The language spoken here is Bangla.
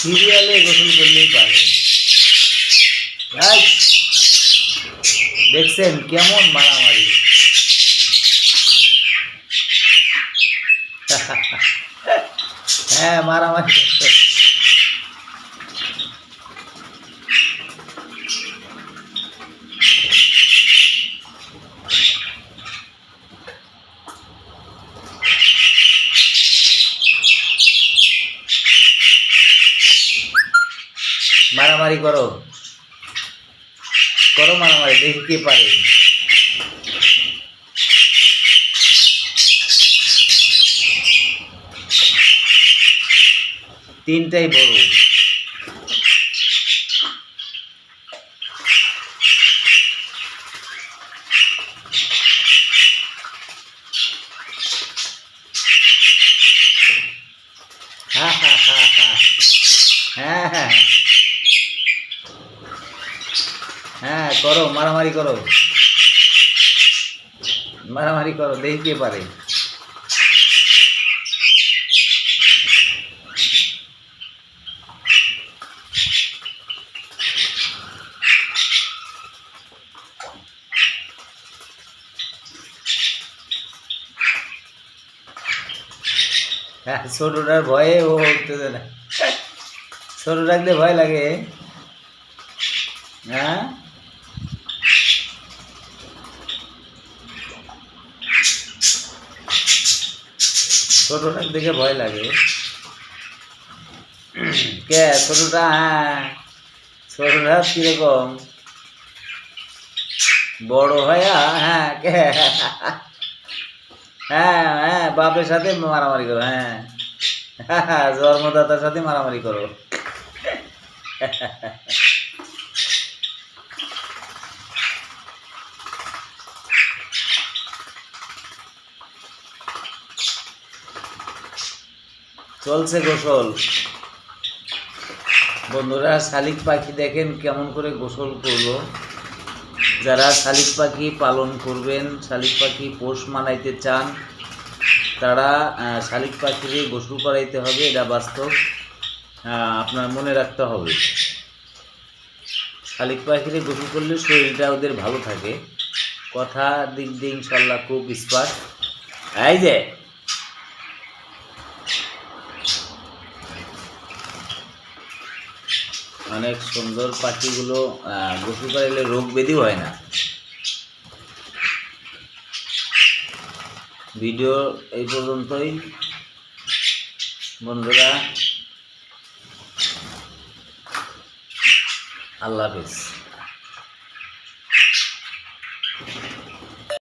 সিরিয়ালে গোসল করলেই পারে এই, দেখছেন কেমন মারামারি হ্যাঁ মারামারি মারামারি করো। করো মারামারি, দেখি কে পারে। তিনটাই বড়। হ্যাঁ হ্যাঁ হ্যাঁ হ্যাঁ হ্যাঁ হ্যাঁ। হ্যাঁ করো, মারামারি করো। মারামারি করো দেখি কে পারে। হ্যাঁ ছোটটার ভয়ে ও উঠতেছে না। ছোট রাখলে ভয় লাগে। হ্যাঁ? ছোটটা দেখে ভয় লাগে। কে? ছোটটা? হ্যাঁ। ছোটটা কীরকম? বড় হয়া হ্যাঁ কে? হ্যাঁ হ্যাঁ বাপের সাথে মারামারি করো হ্যাঁ হ্যাঁ। জন্মদাতার সাথে মারামারি করো। চলছে গোসল। বন্ধুরা, শালিক পাখি দেখেন কেমন করে গোসল করল। যারা শালিক পাখি পালন করবেন, শালিক পাখি পোষ মানাইতে চান, তারা শালিক পাখিকে গোসল করাইতে হবে, এটা বাস্তব। আপনার মনে রাখতে হবে। শালিক পাখিরে গোসল করলে শরীরটা ওদের ভালো থাকে। কথা দিক দিয়ে ইনশাল্লাহ খুব স্পার্ট এই যে অনেক সুন্দর পাখিগুলো গোসু করাইলে রোগ ব্যাধি হয় না। ভিডিও এই পর্যন্তই। বন্ধুরা, আল্লাহ হাফিজ।